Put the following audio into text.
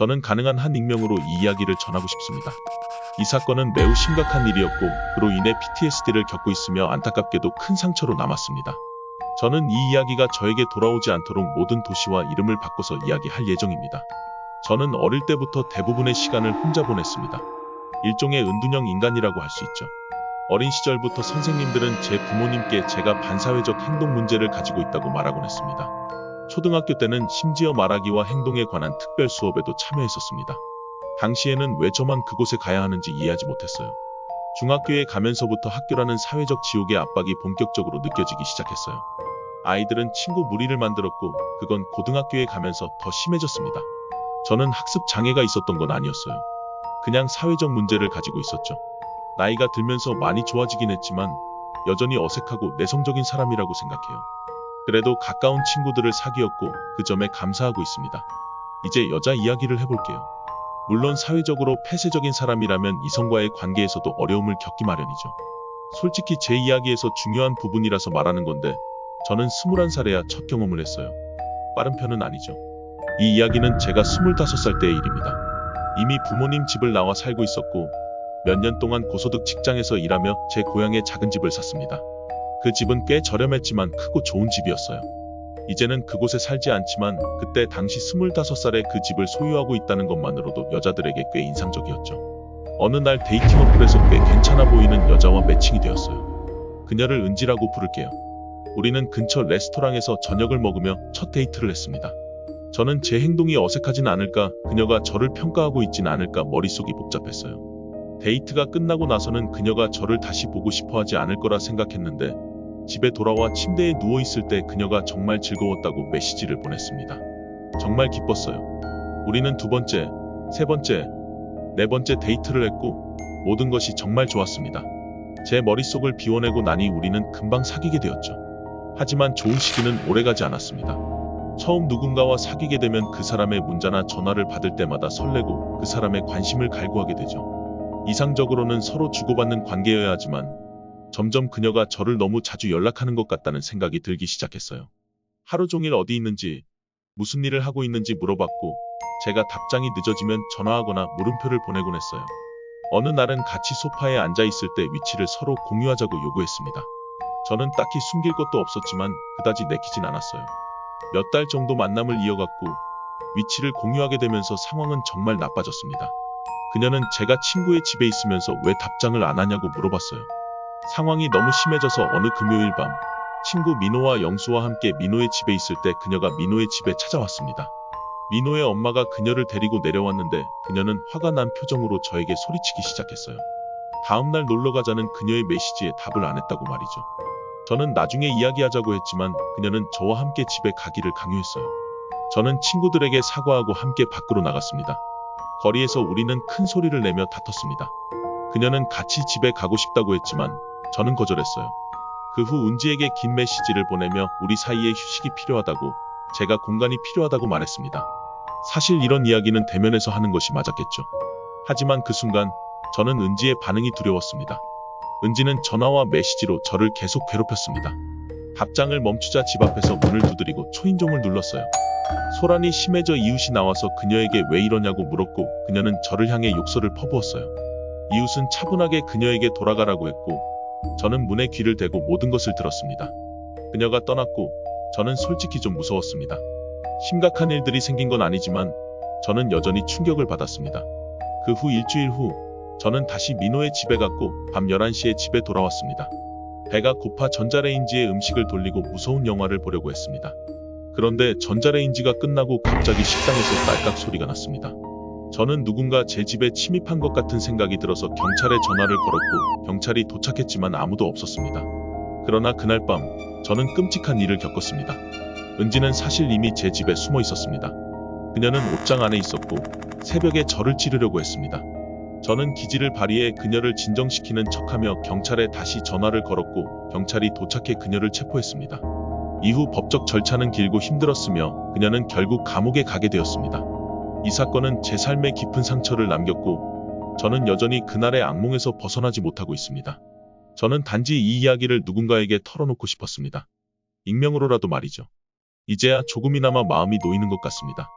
저는 가능한 한 익명으로 이 이야기를 전하고 싶습니다. 이 사건은 매우 심각한 일이었고 그로 인해 PTSD를 겪고 있으며 안타깝게도 큰 상처로 남았습니다. 저는 이 이야기가 저에게 돌아오지 않도록 모든 도시와 이름을 바꿔서 이야기할 예정입니다. 저는 어릴 때부터 대부분의 시간을 혼자 보냈습니다. 일종의 은둔형 인간이라고 할 수 있죠. 어린 시절부터 선생님들은 제 부모님께 제가 반사회적 행동 문제를 가지고 있다고 말하곤 했습니다. 초등학교 때는 심지어 말하기와 행동에 관한 특별 수업에도 참여했었습니다. 당시에는 왜 저만 그곳에 가야 하는지 이해하지 못했어요. 중학교에 가면서부터 학교라는 사회적 지옥의 압박이 본격적으로 느껴지기 시작했어요. 아이들은 친구 무리를 만들었고 그건 고등학교에 가면서 더 심해졌습니다. 저는 학습 장애가 있었던 건 아니었어요. 그냥 사회적 문제를 가지고 있었죠. 나이가 들면서 많이 좋아지긴 했지만 여전히 어색하고 내성적인 사람이라고 생각해요. 그래도 가까운 친구들을 사귀었고 그 점에 감사하고 있습니다. 이제 여자 이야기를 해볼게요. 물론 사회적으로 폐쇄적인 사람이라면 이성과의 관계에서도 어려움을 겪기 마련이죠. 솔직히 제 이야기에서 중요한 부분이라서 말하는 건데 저는 21살에야 첫 경험을 했어요. 빠른 편은 아니죠. 이 이야기는 제가 25살 때의 일입니다. 이미 부모님 집을 나와 살고 있었고 몇 년 동안 고소득 직장에서 일하며 제 고향에 작은 집을 샀습니다. 그 집은 꽤 저렴했지만 크고 좋은 집이었어요. 이제는 그곳에 살지 않지만 그때 당시 25살에 그 집을 소유하고 있다는 것만으로도 여자들에게 꽤 인상적이었죠. 어느 날 데이팅 어플에서 꽤 괜찮아 보이는 여자와 매칭이 되었어요. 그녀를 은지라고 부를게요. 우리는 근처 레스토랑에서 저녁을 먹으며 첫 데이트를 했습니다. 저는 제 행동이 어색하진 않을까, 그녀가 저를 평가하고 있진 않을까 머릿속이 복잡했어요. 데이트가 끝나고 나서는 그녀가 저를 다시 보고 싶어 하지 않을 거라 생각했는데, 집에 돌아와 침대에 누워 있을 때 그녀가 정말 즐거웠다고 메시지를 보냈습니다. 정말 기뻤어요. 우리는 두 번째, 세 번째, 네 번째 데이트를 했고, 모든 것이 정말 좋았습니다. 제 머릿속을 비워내고 나니 우리는 금방 사귀게 되었죠. 하지만 좋은 시기는 오래가지 않았습니다. 처음 누군가와 사귀게 되면 그 사람의 문자나 전화를 받을 때마다 설레고 그 사람의 관심을 갈구하게 되죠. 이상적으로는 서로 주고받는 관계여야 하지만 점점 그녀가 저를 너무 자주 연락하는 것 같다는 생각이 들기 시작했어요. 하루 종일 어디 있는지, 무슨 일을 하고 있는지 물어봤고 제가 답장이 늦어지면 전화하거나 물음표를 보내곤 했어요. 어느 날은 같이 소파에 앉아 있을 때 위치를 서로 공유하자고 요구했습니다. 저는 딱히 숨길 것도 없었지만 그다지 내키진 않았어요. 몇 달 정도 만남을 이어갔고 위치를 공유하게 되면서 상황은 정말 나빠졌습니다. 그녀는 제가 친구의 집에 있으면서 왜 답장을 안 하냐고 물어봤어요. 상황이 너무 심해져서 어느 금요일 밤 친구 민호와 영수와 함께 민호의 집에 있을 때 그녀가 민호의 집에 찾아왔습니다. 민호의 엄마가 그녀를 데리고 내려왔는데 그녀는 화가 난 표정으로 저에게 소리치기 시작했어요. 다음날 놀러 가자는 그녀의 메시지에 답을 안 했다고 말이죠. 저는 나중에 이야기하자고 했지만 그녀는 저와 함께 집에 가기를 강요했어요. 저는 친구들에게 사과하고 함께 밖으로 나갔습니다. 거리에서 우리는 큰 소리를 내며 다퉜습니다. 그녀는 같이 집에 가고 싶다고 했지만 저는 거절했어요. 그후 은지에게 긴 메시지를 보내며 우리 사이에 휴식이 필요하다고 제가 공간이 필요하다고 말했습니다. 사실 이런 이야기는 대면에서 하는 것이 맞았겠죠. 하지만 그 순간 저는 은지의 반응이 두려웠습니다. 은지는 전화와 메시지로 저를 계속 괴롭혔습니다. 답장을 멈추자 집 앞에서 문을 두드리고 초인종을 눌렀어요. 소란이 심해져 이웃이 나와서 그녀에게 왜 이러냐고 물었고 그녀는 저를 향해 욕설을 퍼부었어요. 이웃은 차분하게 그녀에게 돌아가라고 했고 저는 문에 귀를 대고 모든 것을 들었습니다. 그녀가 떠났고 저는 솔직히 좀 무서웠습니다. 심각한 일들이 생긴 건 아니지만 저는 여전히 충격을 받았습니다. 그 후 일주일 후 저는 다시 민호의 집에 갔고 밤 11시에 집에 돌아왔습니다. 배가 고파 전자레인지에 음식을 돌리고 무서운 영화를 보려고 했습니다. 그런데 전자레인지가 끝나고 갑자기 식당에서 딸깍 소리가 났습니다. 저는 누군가 제 집에 침입한 것 같은 생각이 들어서 경찰에 전화를 걸었고 경찰이 도착했지만 아무도 없었습니다. 그러나 그날 밤 저는 끔찍한 일을 겪었습니다. 은지는 사실 이미 제 집에 숨어 있었습니다. 그녀는 옷장 안에 있었고 새벽에 저를 찌르려고 했습니다. 저는 기지를 발휘해 그녀를 진정시키는 척하며 경찰에 다시 전화를 걸었고 경찰이 도착해 그녀를 체포했습니다. 이후 법적 절차는 길고 힘들었으며 그녀는 결국 감옥에 가게 되었습니다. 이 사건은 제 삶에 깊은 상처를 남겼고 저는 여전히 그날의 악몽에서 벗어나지 못하고 있습니다. 저는 단지 이 이야기를 누군가에게 털어놓고 싶었습니다. 익명으로라도 말이죠. 이제야 조금이나마 마음이 놓이는 것 같습니다.